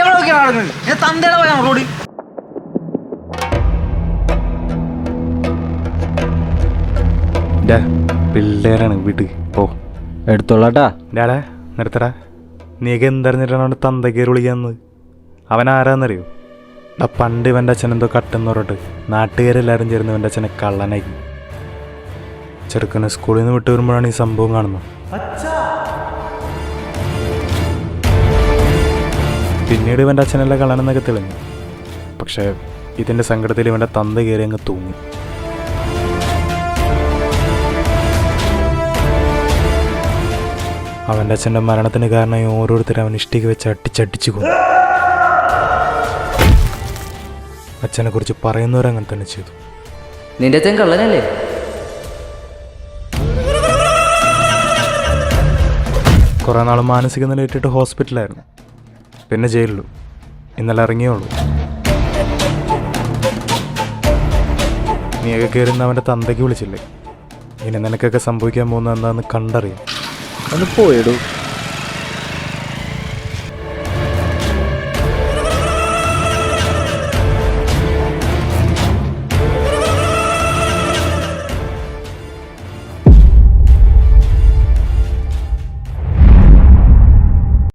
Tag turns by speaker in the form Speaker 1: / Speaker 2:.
Speaker 1: എവിടെ ഞാൻ തന്തയുടെ
Speaker 2: പിള്ളേരാണ് വീട്ട് പോ.
Speaker 3: എടുത്തോളാട്ടാ.
Speaker 2: ഡാടാ നിർത്തടാ. നീക്ക് എന്തറിഞ്ഞിട്ടാണ് അവന്റെ തന്തക്കേറി വിളിക്കാന്ന് അവൻ ആരാന്നറിയോ? ഡാ പണ്ട് ഇവന്റെ അച്ഛൻ എന്തോ കട്ടെന്ന് പറഞ്ഞിട്ട് നാട്ടുകാരെല്ലാവരും ചേർന്ന് ഇവന്റെ അച്ഛനെ കള്ളനായി ചെറുക്കനെ സ്കൂളിൽ നിന്ന് വിട്ടു വരുമ്പോഴാണ് ഈ സംഭവം കാണുന്നത്. പിന്നീട് ഇവന്റെ അച്ഛനെല്ലാം കള്ളനെന്നൊക്കെ തെളിഞ്ഞു. പക്ഷേ ഇതിന്റെ സങ്കടത്തിൽ ഇവന്റെ തന്ത കയറി അങ്ങ് തൂങ്ങി. അവന്റെ അച്ഛന്റെ മരണത്തിന് കാരണമായി ഓരോരുത്തരും അവൻ ഇഷ്ടിക്ക് വെച്ച് അടിച്ചടിച്ചു കൊന്നു. അച്ഛനെ കുറിച്ച് പറയുന്നവരങ്ങനെ തന്നെ ചെയ്തു.
Speaker 3: നിന്റെ അച്ഛൻ കള്ളനല്ലേ?
Speaker 2: കുറേ നാൾ മാനസിക നില ഇട്ടിട്ട് ഹോസ്പിറ്റലായിരുന്നു. പിന്നെ ജയിലിലും. ഇന്നലെ ഇറങ്ങിയുള്ളൂ നീയൊക്കെ കയറുന്ന അവന്റെ തന്തയ്ക്ക് വിളിച്ചില്ലേ? ഇനി നിനക്കൊക്കെ സംഭവിക്കാൻ പോകുന്ന എന്താണെന്ന് കണ്ടറിയാം.
Speaker 3: ഒന്ന് പോയിടൂ.